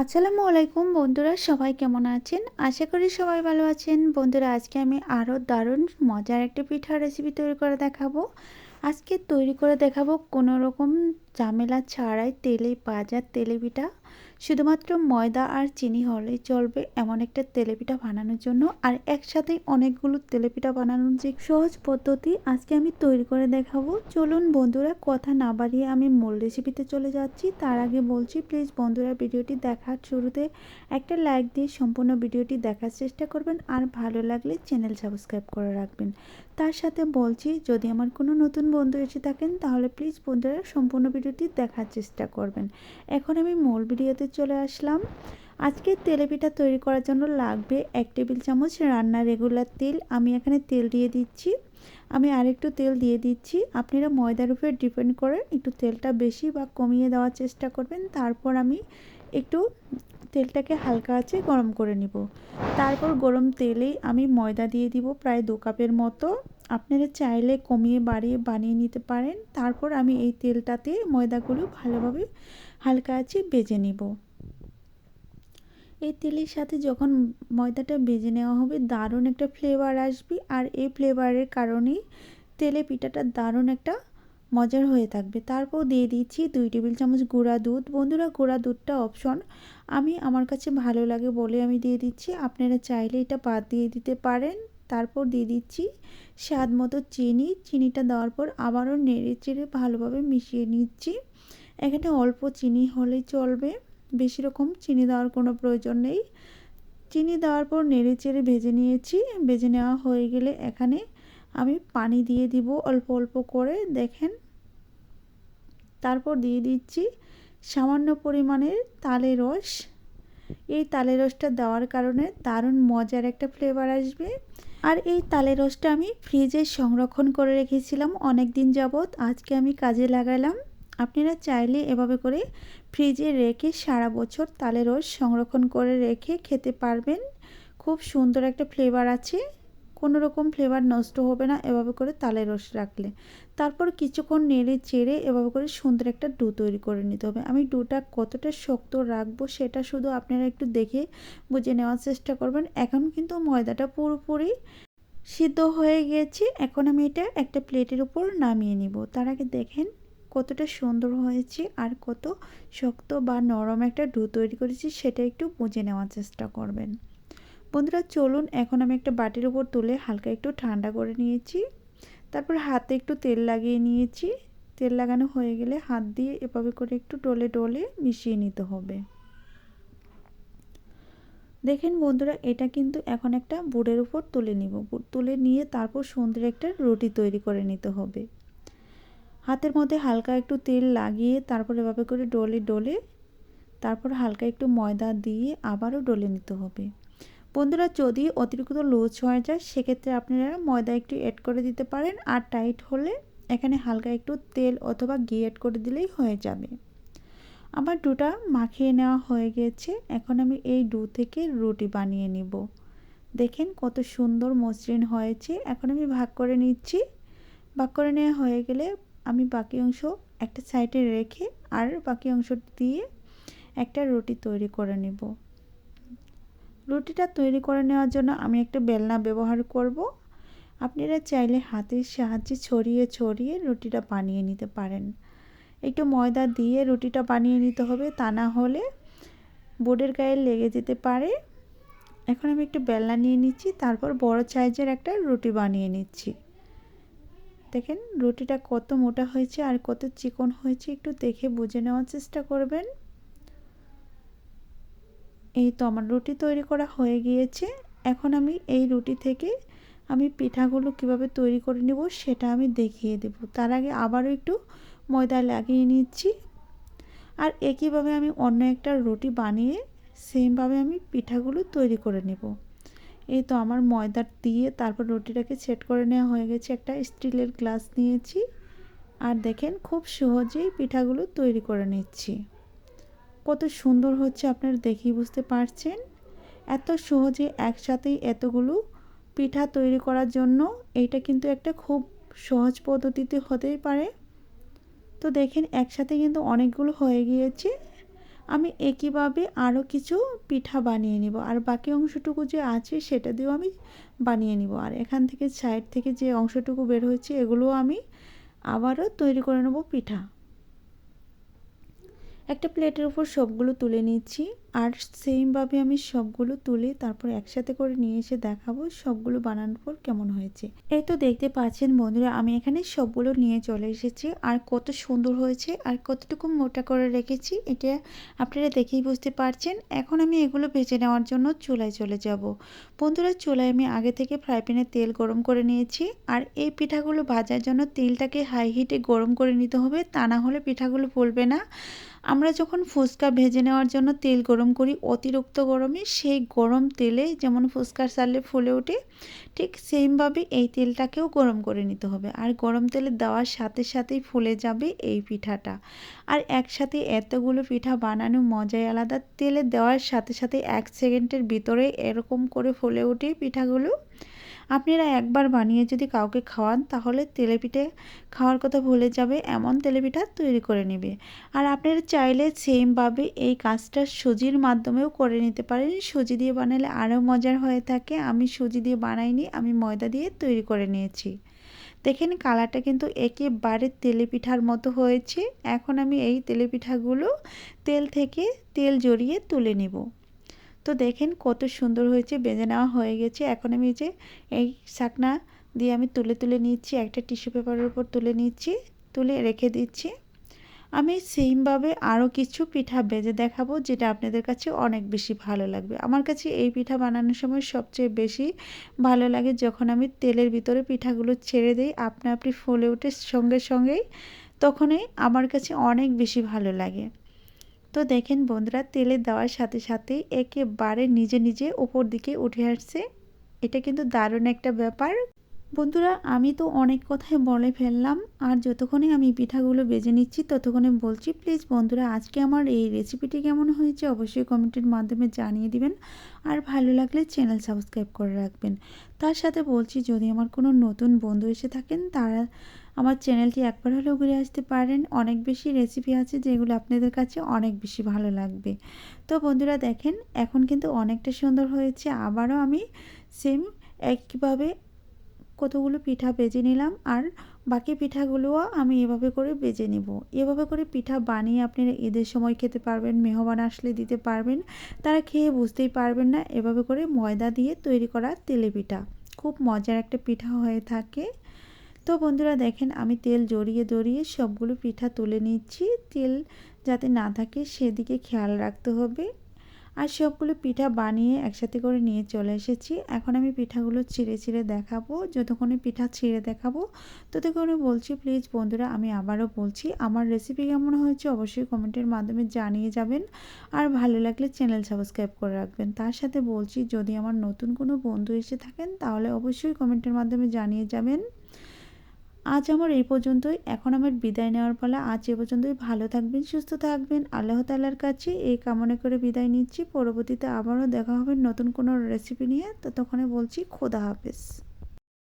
আসসালামু আলাইকুম বন্ধুরা, সবাই কেমন আছেন? আশা করি সবাই ভালো আছেন। বন্ধুরা, আজকে আমি আরও দারুণ মজার একটা পিঠা রেসিপি তৈরি করে দেখাবো। আজকে তৈরি করে দেখাবো কোনো রকম ঝামেলা ছাড়াই তেলে ভাজা তেলে পিঠা। শুধুমাত্র ময়দা আর চিনি হলেই চলবে এমন একটা তেলেপিঠা বানানোর জন্য। আর একসাথে অনেকগুলো তেলেপিঠা বানানোর যে সহজ পদ্ধতি আজকে আমি তৈরি করে দেখাবো। চলুন বন্ধুরা, কথা না বাড়িয়ে আমি মূল রেসিপিতে চলে যাচ্ছি। তার আগে বলছি প্লিজ বন্ধুরা, ভিডিওটি দেখার শুরুতে একটা লাইক দিয়ে সম্পূর্ণ ভিডিওটি দেখার চেষ্টা করবেন। আর ভালো লাগলে চ্যানেল সাবস্ক্রাইব করে রাখবেন। তার সাথে বলছি, যদি আমার কোনো নতুন বন্ধু এসে থাকেন, তাহলে প্লিজ বন্ধুরা, সম্পূর্ণ ভিডিওটি দেখার চেষ্টা করবেন। এখন আমি মূল ভিডিওতে চলে আসলাম। আজকে তেলেপিঠা তৈরি করার জন্য লাগবে এক টেবিল চামচ রান্নার রেগুলার তেল। আমি এখানে তেল দিয়ে দিচ্ছি। আমি আরেকটু তেল দিয়ে দিচ্ছি। আপনারা ময়দার উপরে ডিপেন্ড করে একটু তেলটা বেশি বা কমিয়ে দেওয়ার চেষ্টা করবেন। তারপর আমি একটু তেলটাকে হালকা আছে গরম করে নিব। তারপর গরম তেলেই আমি ময়দা দিয়ে দিব প্রায় দু কাপের মতো। আপনারা চাইলে কমিয়ে বাড়িয়ে বানিয়ে নিতে পারেন। তারপর আমি এই তেলটাতে ময়দাগুলো ভালোভাবে হালকা আছে বেজে নিব। এই তেলের সাথে যখন ময়দাটা বেজে নেওয়া হবে, দারুণ একটা ফ্লেভার আসবে। আর এই ফ্লেভারের কারণেই তেলে পিঠাটা দারুণ একটা মজার হয়ে থাকবে। তারপর দিয়ে দিচ্ছি দুই টেবিল চামচ গুঁড়া দুধ। বন্ধুরা, গুঁড়া দুধটা অপশন আমি আমার কাছে ভালো লাগে বলে আমি দিয়ে দিচ্ছি। আপনারা চাইলে এটা বাদ দিয়ে দিতে পারেন। তারপর দিয়ে দিচ্ছি স্বাদ মতো চিনি। চিনিটা দেওয়ার পর আবারও নেড়ে চেড়ে ভালোভাবে মিশিয়ে নিচ্ছি। এখানে অল্প চিনি হলেই চলবে। বেশি রকম চিনি দেওয়ার কোনো প্রয়োজন নেই। চিনি দেওয়ার পর নেড়ে চেড়ে ভেজে নিয়েছি। ভেজে নেওয়া হয়ে গেলে এখানে আমি পানি দিয়ে দিব অল্প অল্প করে। দেখেন, তারপর দিয়ে দিচ্ছি সামান্য পরিমাণের তালে রস। এই তালে রসটা দেওয়ার কারণে দারুণ মজার একটা ফ্লেভার আসবে। আর এই তালে রসটা আমি ফ্রিজে সংরক্ষণ করে রেখেছিলাম অনেক দিন যাবৎ। আজকে আমি কাজে লাগালাম। আপনারা চাইলে এভাবে করে ফ্রিজে রেখে সারা বছর তালে রস সংরক্ষণ করে রেখে খেতে পারবেন। খুব সুন্দর একটা ফ্লেভার আছে। কোনো রকম ফ্লেভার নষ্ট হবে না এভাবে করে তালে রস রাখলে। তারপর কিছুক্ষণ নেড়ে চেড়ে এভাবে করে সুন্দর একটা ডু তৈরি করে নিতে হবে। আমি ডুটা কতটা শক্ত রাখব সেটা শুধু আপনারা একটু দেখে বুঝে নেওয়ার চেষ্টা করবেন। এখন কিন্তু ময়দাটা পুরোপুরি সিদ্ধ হয়ে গিয়েছে এখন আমি এটা একটা প্লেটের উপর নামিয়ে নিব। তার আগে দেখেন কতটা সুন্দর হয়েছে আর কত শক্ত বা নরম একটা ডু তৈরি করেছি সেটা একটু বুঝে নেওয়ার চেষ্টা করবেন। বন্ধুরা, চলুন, এখন আমি একটা বাটির উপর তুলে হালকা একটু ঠান্ডা করে নিয়েছি। তারপর হাতে একটু তেল লাগিয়ে নিয়েছি। তেল লাগানো হয়ে গেলে হাত দিয়ে এভাবে করে একটু ডলে ডলে মিশিয়ে নিতে হবে। দেখেন বন্ধুরা, এটা কিন্তু এখন একটা বুড়ের উপর তুলে নিব। তুলে নিয়ে তারপর সুন্দর একটা রুটি তৈরি করে নিতে হবে। হাতের মধ্যে হালকা একটু তেল লাগিয়ে তারপর এভাবে করে ডলে ডলে তারপর হালকা একটু ময়দা দিয়ে আবারও ডলে নিতে হবে। বন্ধুরা, যদি অতিরিক্ত লুজ হয়ে যায়, সেক্ষেত্রে আপনারা ময়দা একটু অ্যাড করে দিতে পারেন আর টাইট হলে এখানে হালকা একটু তেল অথবা ঘি অ্যাড করে দিলেই হয়ে যাবে। আমার ডুটা মাখিয়ে নেওয়া হয়ে গেছে। এখন আমি এই ডু থেকে রুটি বানিয়ে নিব। দেখেন কত সুন্দর মসৃণ হয়েছে। এখন আমি ভাগ করে নিচ্ছি। ভাগ করে নেওয়া হয়ে গেলে আমি বাকি অংশ একটা সাইডে রেখে আর বাকি অংশ দিয়ে একটা রুটি তৈরি করে নেব। রুটিটা তৈরি করে নেওয়ার জন্য আমি একটা বেলনা ব্যবহার করব। আপনারা চাইলে হাতের সাহায্যে ছড়িয়ে ছড়িয়ে রুটিটা বানিয়ে নিতে পারেন। একটু ময়দা দিয়ে রুটিটা বানিয়ে নিতে হবে, তা না হলে বোর্ডের গায়ে লেগে যেতে পারে। এখন আমি একটু বেলনা নিয়ে নিচ্ছি, তারপর বড় সাইজের একটা রুটি বানিয়ে নিচ্ছি। দেখেন রুটিটা কত মোটা হয়েছে আর কত চিকন হয়েছে, একটু দেখে বুঝে নেওয়ার চেষ্টা করবেন। এই তো আমার রুটি তৈরি করা হয়ে গিয়েছে। এখন আমি এই রুটি থেকে আমি পিঠাগুলো কীভাবে তৈরি করে নেব সেটা আমি দেখিয়ে দেব। তার আগে আবারও একটু ময়দা লাগিয়ে নিচ্ছি। আর একইভাবে আমি অন্য একটা রুটি বানিয়ে সেমভাবে আমি পিঠাগুলো তৈরি করে নেব। এই তো আমার ময়দা দিয়ে তারপর রুটিটাকে সেট করে নেওয়া হয়ে গেছে। একটা স্টিলের গ্লাস নিয়েছি। আর দেখেন, খুব সহজেই পিঠাগুলো তৈরি করে নিচ্ছি। কত সুন্দর হচ্ছে আপনারা দেখেই বুঝতে পারছেন। এত সহজে একসাথেই এতগুলো পিঠা তৈরি করার জন্য এইটা কিন্তু একটা খুব সহজ পদ্ধতিতে হতেই পারে। তো দেখেন, একসাথে কিন্তু অনেকগুলো হয়ে গিয়েছে। আমি একইভাবে আরও কিছু পিঠা বানিয়ে নিব। আর বাকি অংশটুকু যে আছে সেটা দিয়েও আমি বানিয়ে নিব। আর এখান থেকে সাইড থেকে যে অংশটুকু বের হয়েছে, এগুলোও আমি আবারও তৈরি করে নেব পিঠা। একটা প্লেটের উপর সবগুলো তুলে নিচ্ছি। আর সেমভাবে আমি সবগুলো তুলে তারপর একসাথে করে নিয়ে এসে দেখাবো সবগুলো বানানোর পর কেমন হয়েছে। এই তো দেখতে পাচ্ছেন বন্ধুরা, আমি এখানে সবগুলো নিয়ে চলে এসেছি আর কত সুন্দর হয়েছে আর কতটুকু মোটা করে রেখেছি এটা আপনারা দেখেই বুঝতে পারছেন। এখন আমি এগুলো ভেজে নেওয়ার জন্য চুলায় চলে যাব। বন্ধুরা, চুলায় আমি আগে থেকে ফ্রাই প্যানে তেল গরম করে নিয়েছি আর এই পিঠাগুলো ভাজার জন্য তেলটাকে হাই হিটে গরম করে নিতে হবে, তা না হলে পিঠাগুলো ফুলবে না। আমরা যখন ফুচকা ভেজে নেওয়ার জন্য তেল গরম করি, অতিরিক্ত গরমে সেই গরম তেলে যেমন ফুচকার সালে ফুলে ওঠে, ঠিক সেমভাবে এই তেলটাকেও গরম করে নিতে হবে। আর গরম তেলে দেওয়ার সাথে সাথেই ফুলে যাবে এই পিঠাটা। আর একসাথে এতগুলো পিঠা বানানো মজাই আলাদা। তেলে দেওয়ার সাথে সাথে এক সেকেন্ডের ভিতরে এরকম করে ফুলে ওঠে পিঠাগুলো। আপনারা একবার বানিয়ে যদি কাউকে খাওয়ান, তাহলে তেলেপিঠে খাওয়ার কথা ভুলে যাবে, এমন তেলেপিঠা তৈরি করে নেবে। আর আপনারা চাইলে সেমভাবে এই কাজটা সুজির মাধ্যমেও করে নিতে পারেন। সুজি দিয়ে বানালে আরও মজার হয়ে থাকে। আমি সুজি দিয়ে বানাইনি, আমি ময়দা দিয়ে তৈরি করে নিয়েছি। দেখেন কালারটা কিন্তু একেবারে তেলেপিঠার মতো হয়েছে। এখন আমি এই তেলেপিঠাগুলো তেল থেকে তেল জড়িয়ে তুলে নেব। তো দেখেন কত সুন্দর হয়েছে বেজে নেওয়া হয়ে গেছে। এখন আমি যে এই শাকনা দিয়ে আমি তুলে তুলে নিচ্ছি, একটা টিস্যু পেপারের উপর তুলে নিচ্ছি, তুলে রেখে দিচ্ছি। আমি সেমভাবে আরও কিছু পিঠা বেজে দেখাবো, যেটা আপনাদের কাছে অনেক বেশি ভালো লাগবে। আমার কাছে এই পিঠা বানানোর সময় সবচেয়ে বেশি ভালো লাগে যখন আমি তেলের ভিতরে পিঠাগুলো ছেড়ে দিই, আপনা আপনি ফুলে উঠে সঙ্গে সঙ্গেই, তখনই আমার কাছে অনেক বেশি ভালো লাগে। তো দেখেন বন্ধুরা, তেলে দেওয়ার সাথে সাথে একেবারে নিজে নিজে ওপর দিকে উঠে আসছে। এটা কিন্তু দারুণ একটা ব্যাপার। বন্ধুরা, আমি তো অনেক কথাই বলে ফেললাম। আর যতক্ষণে আমি পিঠাগুলো বেজে নিচ্ছি, ততক্ষণে বলছি, প্লিজ বন্ধুরা, আজকে আমার এই রেসিপিটি কেমন হয়েছে অবশ্যই কমেন্টের মাধ্যমে জানিয়ে দিবেন। আর ভালো লাগলে চ্যানেল সাবস্ক্রাইব করে রাখবেন। তার সাথে বলছি, যদি আমার কোনো নতুন বন্ধু এসে থাকেন, তারা আমার চ্যানেলটি একবার হলেও ঘুরে আসতে পারেন। অনেক বেশি রেসিপি আছে যেগুলো আপনাদের কাছে অনেক বেশি ভালো লাগবে। তো বন্ধুরা, দেখেন, এখন কিন্তু অনেকটা সুন্দর হয়েছে। আবারও আমি সেম একইভাবে কতগুলো পিঠা বেজে নিলাম আর বাকি পিঠাগুলোও আমি এভাবে করে বেজে নেব। এভাবে করে পিঠা বানিয়ে আপনারা ঈদের সময় খেতে পারবেন, মেহমান আসলে দিতে পারবেন। তারা খেয়ে বুঝতেই পারবেন না, এভাবে করে ময়দা দিয়ে তৈরি করা তেলে পিঠা। খুব মজার একটা পিঠা হয়ে থাকে। তো বন্ধুরা দেখেন, আমি তেল জড়িয়ে জড়িয়ে সবগুলো পিঠা তুলে নিচ্ছি। তেল যাতে না থাকে সেদিকে খেয়াল রাখতে হবে। আর সবগুলো পিঠা বানিয়ে একসাথে করে নিয়ে চলে এসেছি। এখন আমি পিঠাগুলো ছিঁড়ে ছিঁড়ে দেখাবো, যতক্ষণে পিঠা ছিঁড়ে দেখাবো ততক্ষণে বলছি, প্লিজ বন্ধুরা, আমি আবারও বলছি, আমার রেসিপি কেমন হয়েছে অবশ্যই কমেন্টের মাধ্যমে জানিয়ে যাবেন। আর ভালো লাগলে চ্যানেল সাবস্ক্রাইব করে রাখবেন। তার সাথে বলছি, যদি আমার নতুন কোনো বন্ধু এসে থাকেন, তাহলে অবশ্যই কমেন্টের মাধ্যমে জানিয়ে যাবেন। আজ আমার এই পর্যন্তই। এখন আমার বিদায় নেওয়ার ফলে আজ এ পর্যন্তই। ভালো থাকবেন, সুস্থ থাকবেন। আল্লাহ তালার কাছে এই কামনা করে বিদায় নিচ্ছি। পরবর্তীতে আবারও দেখা হবে নতুন কোনো রেসিপি নিয়ে। ততক্ষণে বলছি, খোদা হাফেজ।